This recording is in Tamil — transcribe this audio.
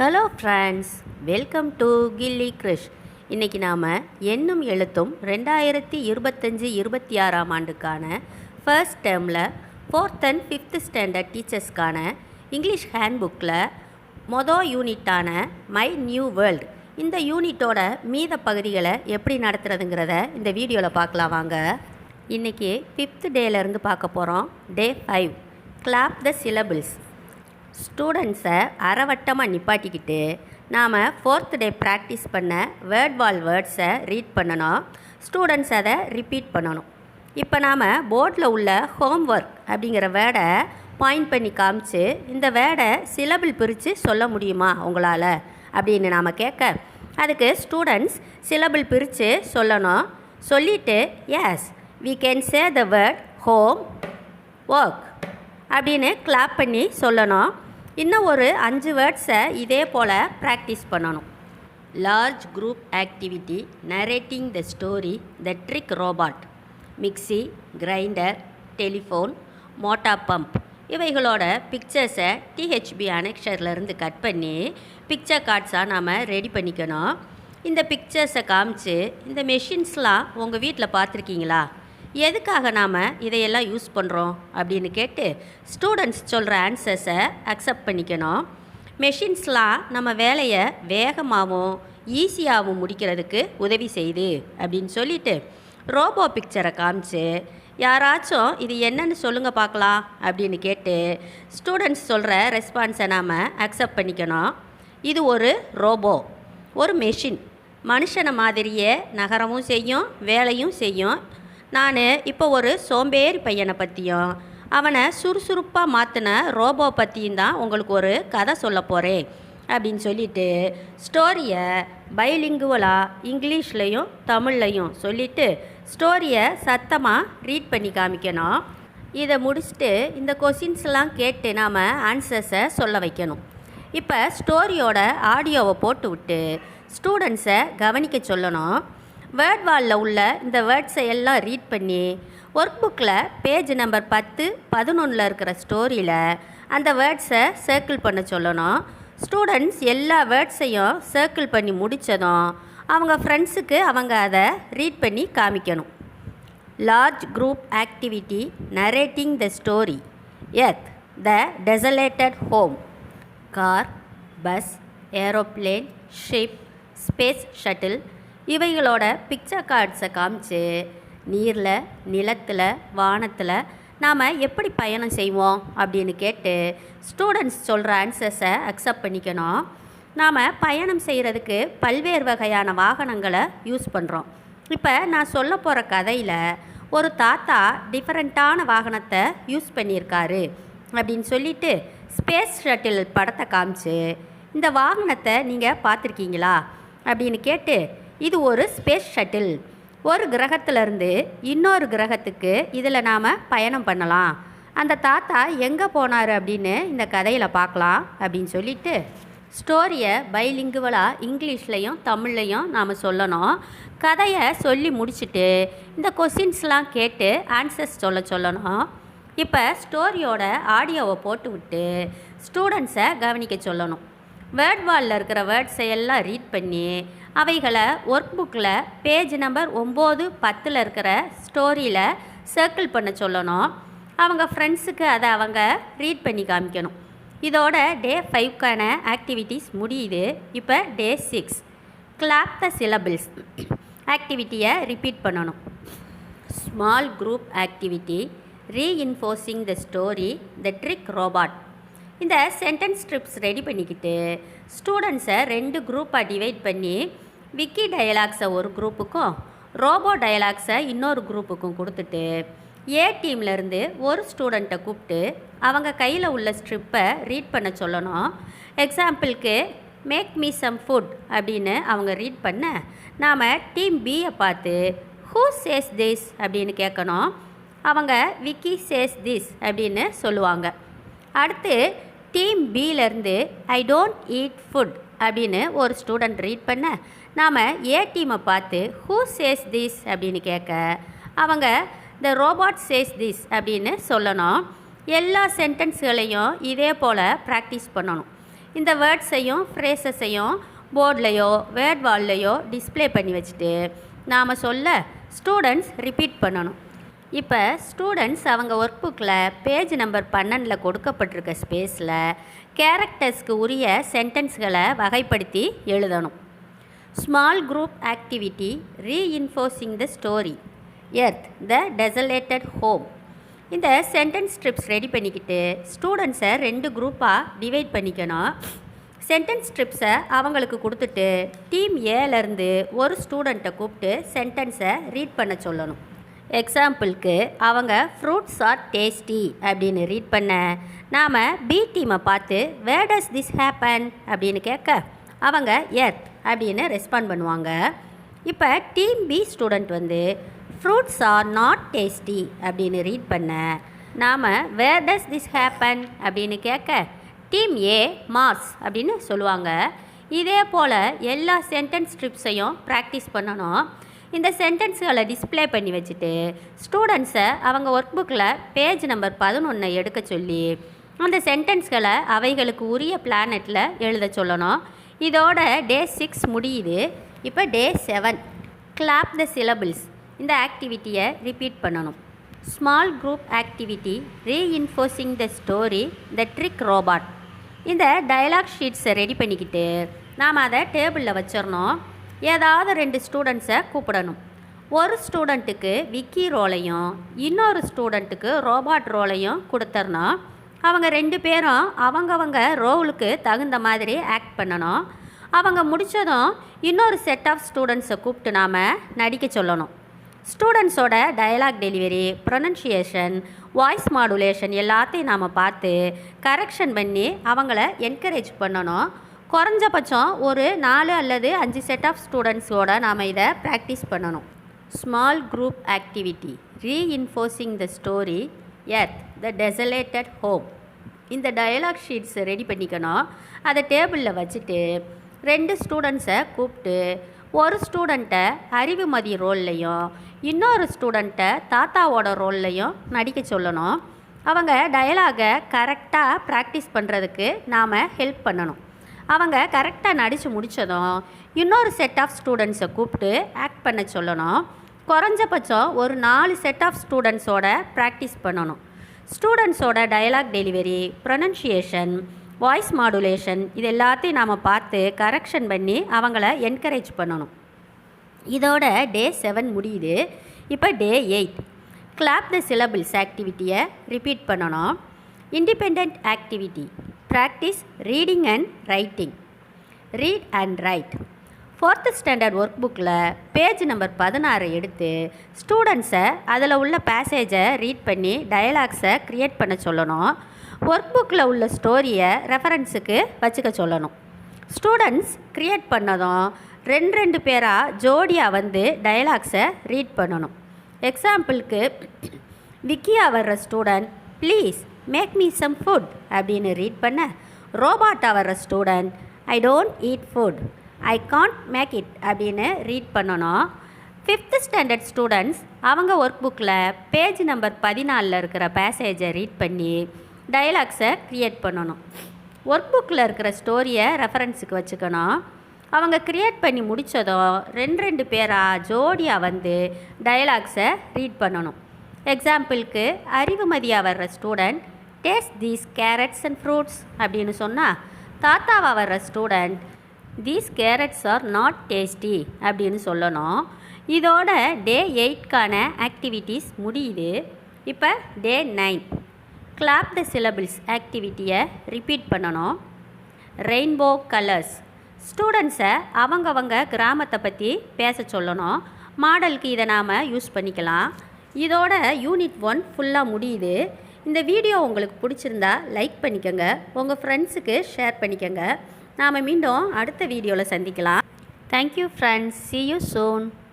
Hello friends welcome to Gilli Krish இன்றைக்கி நாம் என்னும் எழுத்தும் ரெண்டாயிரத்தி இருபத்தஞ்சி இருபத்தி ஆறாம் ஆண்டுக்கான ஃபர்ஸ்ட் டேர்மில் ஃபோர்த் அண்ட் ஃபிஃப்த் ஸ்டாண்டர்ட் டீச்சர்ஸ்க்கான இங்கிலீஷ் ஹேண்ட்புக்கில் மொதல் யூனிட்டான மை நியூ வேர்ல்டு இந்த யூனிட்டோட மீத பகுதிகளை எப்படி நடத்துறதுங்கிறத இந்த வீடியோவில் பார்க்கலாம் வாங்க. இன்றைக்கி ஃபிஃப்த் டேலேருந்து பார்க்க போகிறோம் day five clap the syllables ஸ்டூடெண்ட்ஸை அறவட்டமாக நிப்பாட்டிக்கிட்டு நாம் ஃபோர்த் டே ப்ராக்டிஸ் பண்ண வேர்ட் வால் வேர்ட்ஸை ரீட் பண்ணணும். ஸ்டூடெண்ட்ஸ் அதை ரிப்பீட் பண்ணணும். இப்போ நாம் போர்டில் உள்ள ஹோம் ஒர்க் அப்படிங்கிற வேர்டை பாயிண்ட் பண்ணி காமிச்சு இந்த வேர்டை சிலபிள் பிரித்து சொல்ல முடியுமா உங்களால்? அப்படின்னு நாம் கேட்க அதுக்கு ஸ்டூடெண்ட்ஸ் சிலபிள் பிரித்து சொல்லணும். சொல்லிவிட்டு as we can say the word home work அப்படின்னு கிளாப் பண்ணி சொல்லணும். இன்னும் ஒரு அஞ்சு வேர்ட்ஸை இதே போல் ப்ராக்டிஸ் பண்ணணும். Large group activity narrating the story the trick robot mixie grinder telephone motor pump இவைகளோட பிக்சர்ஸை டிஹெச்பி அனெக்ஷர்லேருந்து கட் பண்ணி பிக்சர் கார்ட்ஸாக நாம் ரெடி பண்ணிக்கணும். இந்த பிக்சர்ஸை காமிச்சு இந்த மெஷின்ஸ்லாம் உங்கள் வீட்டில் பார்த்துருக்கீங்களா? எதுக்காக நாம் இதையெல்லாம் யூஸ் பண்ணுறோம் அப்படின்னு கேட்டு ஸ்டூடெண்ட்ஸ் சொல்கிற ஆன்சர்ஸை அக்செப்ட் பண்ணிக்கணும். மெஷின்ஸ்லாம் நம்ம வேலையை வேகமாகவும் ஈஸியாகவும் முடிக்கிறதுக்கு உதவி செய்யுது அப்படின்னு சொல்லிட்டு ரோபோ பிக்சரை காமிச்சு யாராச்சும் இது என்னன்னு சொல்லுங்கள் பார்க்கலாம் அப்படின்னு கேட்டு ஸ்டூடெண்ட்ஸ் சொல்கிற ரெஸ்பான்ஸை நாம் அக்செப்ட் பண்ணிக்கணும். இது ஒரு ரோபோ ஒரு மெஷின் மனுஷனை மாதிரியே நகரமும் செய்யும் வேலையும் செய்யும். நான் இப்போ ஒரு சோம்பேறி பையனை பற்றியும் அவனை சுறுசுறுப்பாக மாற்றின ரோபோ பற்றியும் தான் உங்களுக்கு ஒரு கதை சொல்ல போகிறேன் அப்படின்னு சொல்லிட்டு ஸ்டோரியை பைலிங்குவலாக இங்கிலீஷ்லேயும் தமிழ்லையும் சொல்லிவிட்டு ஸ்டோரியை சத்தமாக ரீட் பண்ணி காமிக்கணும். இதை முடிச்சுட்டு இந்த கொஷின்ஸ்லாம் கேட்டு நாம் ஆன்சர்ஸை சொல்ல வைக்கணும். இப்போ ஸ்டோரியோட ஆடியோவை போட்டு விட்டு ஸ்டூடெண்ட்ஸை கவனிக்க சொல்லணும். வேர்ட் வாலில் உள்ள இந்த வேர்ட்ஸை எல்லாம் ரீட் பண்ணி ஒர்க் புக்கில் பேஜ் நம்பர் பத்து பதினொன்றில் இருக்கிற ஸ்டோரியில் அந்த வேர்ட்ஸை சர்க்கிள் பண்ண சொல்லணும். ஸ்டூடெண்ட்ஸ் எல்லா வேர்ட்ஸையும் சர்க்கிள் பண்ணி முடித்ததும் அவங்க ஃப்ரெண்ட்ஸுக்கு அவங்க அதை ரீட் பண்ணி காமிக்கணும். Large group activity narrating the story earth the desolated home car bus aeroplane ship space shuttle இவைகளோட picture கார்ட்ஸை காமிச்சு நீரில் நிலத்தில் வானத்தில் நாம் எப்படி பயணம் செய்வோம் அப்படின்னு கேட்டு ஸ்டூடெண்ட்ஸ் சொல்கிற ஆன்சர்ஸை அக்செப்ட் பண்ணிக்கணும். நாம் பயணம் செய்கிறதுக்கு பல்வேறு வகையான வாகனங்களை யூஸ் பண்ணுறோம் இப்போ நான் சொல்ல போகிற கதையில் ஒரு தாத்தா டிஃப்ரெண்ட்டான வாகனத்தை யூஸ் பண்ணியிருக்காரு அப்படின்னு சொல்லிட்டு ஸ்பேஸ் ஷட்டில் படத்தை காமிச்சு இந்த வாகனத்தை நீங்கள் பார்த்துருக்கீங்களா அப்படின்னு கேட்டு இது ஒரு ஸ்பேஸ் ஷட்டில். ஒரு கிரகத்திலேருந்து இன்னொரு கிரகத்துக்கு இதில் நாம் பயணம் பண்ணலாம். அந்த தாத்தா எங்கே போனார் அப்படின்னு இந்த கதையில் பார்க்கலாம் அப்படின்னு சொல்லிட்டு ஸ்டோரியை பைலிங்குவலாக இங்கிலீஷ்லேயும் தமிழ்லையும் நாம் சொல்லணும். கதையை சொல்லி முடிச்சுட்டு இந்த கொஷின்ஸ்லாம் கேட்டு ஆன்சர்ஸ் சொல்ல சொல்லணும். இப்போ ஸ்டோரியோட ஆடியோவை போட்டு விட்டு ஸ்டூடெண்ட்ஸை கவனிக்க சொல்லணும். வேர்ட் வாலில் இருக்கிற வேர்ட்ஸை எல்லாம் ரீட் பண்ணி அவைகளை ஒர்க் புக்கில் பேஜ் நம்பர் ஒம்பது பத்தில் இருக்கிற ஸ்டோரியில் சர்க்கிள் பண்ண சொல்லணும். அவங்க ஃப்ரெண்ட்ஸுக்கு அதை அவங்க ரீட் பண்ணி காமிக்கணும். இதோட டே ஃபைவ்க்கான ஆக்டிவிட்டீஸ் முடியுது. இப்போ day six clap the syllables ஆக்டிவிட்டியை ரிப்பீட் பண்ணணும். Small group activity reinforcing the story the trick robot இந்த சென்டென்ஸ் ஸ்ட்ரிப்ஸ் ரெடி பண்ணிக்கிட்டு ஸ்டூடெண்ட்ஸை ரெண்டு குரூப்பாக டிவைட் பண்ணி விக்கி டயலாக்ஸை ஒரு குரூப்புக்கும் ரோபோ டயலாக்ஸை இன்னொரு குரூப்புக்கும் கொடுத்துட்டு ஏ டீம்லேருந்து ஒரு ஸ்டூடெண்ட்டை கூப்பிட்டு அவங்க கையில் உள்ள ஸ்ட்ரிப்பை ரீட் பண்ண சொல்லணும். எக்ஸாம்பிளுக்கு மேக் மீ சம் ஃபுட் அப்படின்னு அவங்க ரீட் பண்ண நாம் டீம் பியை பார்த்து ஹூ சேஸ் திஸ் அப்படின்னு கேட்கணும். அவங்க விக்கி சேஸ் திஸ் அப்படின்னு சொல்லுவாங்க. அடுத்து டீம் பியிலேருந்து ஐ டோன்ட் ஈட் ஃபுட் அப்படின்னு ஒரு ஸ்டூடெண்ட் ரீட் பண்ண நாம் ஏ டீமை பார்த்து ஹூ சேஸ் திஸ் அப்படின்னு கேட்க அவங்க த ரோபாட் சேஸ் திஸ் அப்படின்னு சொல்லணும். எல்லா சென்டென்ஸ்களையும் இதே போல் ப்ராக்டிஸ் பண்ணணும். இந்த வேர்ட்ஸையும் ஃப்ரேசஸையும் போர்ட்லேயோ வேர்ட் வால்லையோ டிஸ்ப்ளே பண்ணி வச்சுட்டு நாம் சொல்ல ஸ்டூடெண்ட்ஸ் ரிப்பீட் பண்ணணும். இப்போ ஸ்டூடெண்ட்ஸ் அவங்க ஒர்க் புக்கில் பேஜ் நம்பர் பன்னெண்டில் கொடுக்கப்பட்டிருக்க ஸ்பேஸில் கேரக்டர்ஸ்க்கு உரிய சென்டென்ஸ்களை வகைப்படுத்தி எழுதணும். Small group activity reinforcing the story earth the desolated home இந்த சென்டென்ஸ் ஸ்ட்ரிப்ஸ் ரெடி பண்ணிக்கிட்டு ஸ்டூடெண்ட்ஸை ரெண்டு குரூப்பாக டிவைட் பண்ணிக்கணும். சென்டென்ஸ் ஸ்ட்ரிப்ஸை அவங்களுக்கு கொடுத்துட்டு டீம் ஏலேருந்து ஒரு ஸ்டூடெண்ட்டை கூப்பிட்டு சென்டென்ஸை ரீட் பண்ண சொல்லணும். எக்ஸாம்பிளுக்கு அவங்க ஃப்ரூட்ஸ் ஆர் டேஸ்டி அப்படின்னு ரீட் பண்ண நாம் பி டீமை பார்த்து வேர் டஸ் திஸ் ஹேப்பன் அப்படின்னு கேட்க அவங்க எர்த் அப்படின்னு ரெஸ்பாண்ட் பண்ணுவாங்க. இப்போ டீம் பி ஸ்டூடெண்ட் வந்து ஃப்ரூட்ஸ் ஆர் நாட் டேஸ்டி அப்படின்னு ரீட் பண்ண நாம் வேர் டஸ் திஸ் ஹேப்பன் அப்படின்னு கேட்க டீம் ஏ மார்ஸ் அப்படின்னு சொல்லுவாங்க. இதே போல் எல்லா சென்டென்ஸ் ஸ்ட்ரிப்ஸையும் ப்ராக்டிஸ் பண்ணணும். இந்த சென்டென்ஸ்களை டிஸ்ப்ளே பண்ணி வச்சுட்டு ஸ்டூடெண்ட்ஸை அவங்க ஒர்க் புக்கில் பேஜ் நம்பர் பதினொன்று எடுக்க சொல்லி அந்த சென்டென்ஸ்களை அவைகளுக்கு உரிய பிளானட்டில் எழுத சொல்லணும். இதோட டே சிக்ஸ் முடியுது. இப்போ day seven clap the syllables இந்த ஆக்டிவிட்டியை ரிப்பீட் பண்ணணும். Small group activity reinforcing the story the trick robot இந்த டயலாக் ஷீட்ஸை ரெடி பண்ணிக்கிட்டு நாம் அதை டேபிளில் வச்சிடணும். ஏதாவது ரெண்டு ஸ்டூடெண்ட்ஸை கூப்பிடணும். ஒரு ஸ்டூடெண்ட்டுக்கு விக்கி ரோலையும் இன்னொரு ஸ்டூடெண்ட்டுக்கு ரோபாட் ரோலையும் கொடுத்தர்னா அவங்க ரெண்டு பேரும் அவங்கவங்க ரோலுக்கு தகுந்த மாதிரி ஆக்ட் பண்ணணும். அவங்க முடித்ததும் இன்னொரு செட் ஆஃப் ஸ்டூடெண்ட்ஸை கூப்பிட்டு நாம் நடிக்க சொல்லணும். ஸ்டூடெண்ட்ஸோட dialogue delivery pronunciation voice modulation எல்லாத்தையும் நாம் பார்த்து கரெக்ஷன் பண்ணி அவங்கள என்கரேஜ் பண்ணணும். குறைஞ்சபட்சம் ஒரு நாலு அல்லது அஞ்சு செட் ஆஃப் ஸ்டூடெண்ட்ஸோட நாம் இதை ப்ராக்டிஸ் பண்ணணும். Small group activity reinforcing the story earth the desolated home இந்த டயலாக் ஷீட்ஸ் ரெடி பண்ணிக்கணும். அதை டேபிளில் வச்சுட்டு ரெண்டு ஸ்டூடெண்ட்ஸை கூப்பிட்டு ஒரு ஸ்டூடெண்ட்டை அறிவுமதி ரோல்லையும் இன்னொரு ஸ்டூடெண்ட்டை தாத்தாவோட ரோல்லையும் நடிக்க சொல்லணும். அவங்க டயலாகை கரெக்டாக ப்ராக்டிஸ் பண்ணுறதுக்கு நாம் ஹெல்ப் பண்ணணும். அவங்க கரெக்டாக நடித்து முடித்ததும் இன்னொரு செட் ஆஃப் ஸ்டூடெண்ட்ஸை கூப்பிட்டு ஆக்ட் பண்ண சொல்லணும். குறைஞ்சபட்சம் ஒரு நாலு செட் ஆஃப் ஸ்டூடெண்ட்ஸோட ப்ராக்டிஸ் பண்ணணும். ஸ்டூடெண்ட்ஸோட dialogue delivery pronunciation voice modulation இது எல்லாத்தையும் நாம் பார்த்து கரெக்ஷன் பண்ணி அவங்கள என்கரேஜ் பண்ணணும். இதோட டே செவன் முடியுது. இப்போ day eight clap the syllables ஆக்டிவிட்டியை repeat பண்ணணும். Independent activity practice reading and writing read and write fourth standard work புக்கில் பேஜ் நம்பர் பதினாறை எடுத்து ஸ்டூடெண்ட்ஸை அதில் உள்ள பேசேஜை ரீட் பண்ணி டயலாக்ஸை க்ரியேட் பண்ண சொல்லணும். ஒர்க் புக்கில் உள்ள ஸ்டோரியை ரெஃபரன்ஸுக்கு வச்சுக்க சொல்லணும். ஸ்டூடெண்ட்ஸ் க்ரியேட் பண்ணதும் ரெண்டு ரெண்டு பேராக ஜோடியாக வந்து டயலாக்ஸை ரீட் பண்ணணும். எக்ஸாம்பிளுக்கு விக்கியா வர்ற student please make me some food அப்படின்னு ரீட் பண்ண ரோபாட் ஆகிற student I don't eat food I can't make it அப்படின்னு ரீட் பண்ணணும் ஃபிஃப்த்து ஸ்டாண்டர்ட் ஸ்டூடெண்ட்ஸ் அவங்க ஒர்க் புக்கில் பேஜ் நம்பர் பதினாலில் இருக்கிற பேசேஜை ரீட் பண்ணி டயலாக்ஸை க்ரியேட் பண்ணணும் ஒர்க் புக்கில் இருக்கிற ஸ்டோரியை ரெஃபரன்ஸுக்கு வச்சுக்கணும். அவங்க க்ரியேட் பண்ணி முடித்ததும் ரெண்டு ரெண்டு பேராக ஜோடியாக வந்து டயலாக்ஸை ரீட் பண்ணணும் எக்ஸாம்பிளுக்கு அறிவுமதியாக வர்ற student taste these carrots and fruits அப்படின்னு சொன்னால் தாத்தாவாக வர்ற student these carrots are not tasty அப்படின்னு சொல்லணும். இதோட டே எயிட்கான ஆக்டிவிட்டீஸ் முடியுது. இப்போ day nine. Clap the syllables ஆக்டிவிட்டியை repeat பண்ணணும். ரெயின்போ கலர்ஸ் ஸ்டூடெண்ட்ஸை அவங்கவங்க கிராமத்தை பற்றி பேச சொல்லணும். மாடலுக்கு இதை நாம் யூஸ் பண்ணிக்கலாம். இதோட யூனிட் ஒன் ஃபுல்லாக முடியுது. இந்த வீடியோ உங்களுக்கு பிடிச்சிருந்தா லைக் பண்ணிக்கோங்க. உங்கள் ஃப்ரெண்ட்ஸுக்கு ஷேர் பண்ணிக்கோங்க. நாம் மீண்டும் அடுத்த வீடியோவில் சந்திக்கலாம். Thank you friends see you soon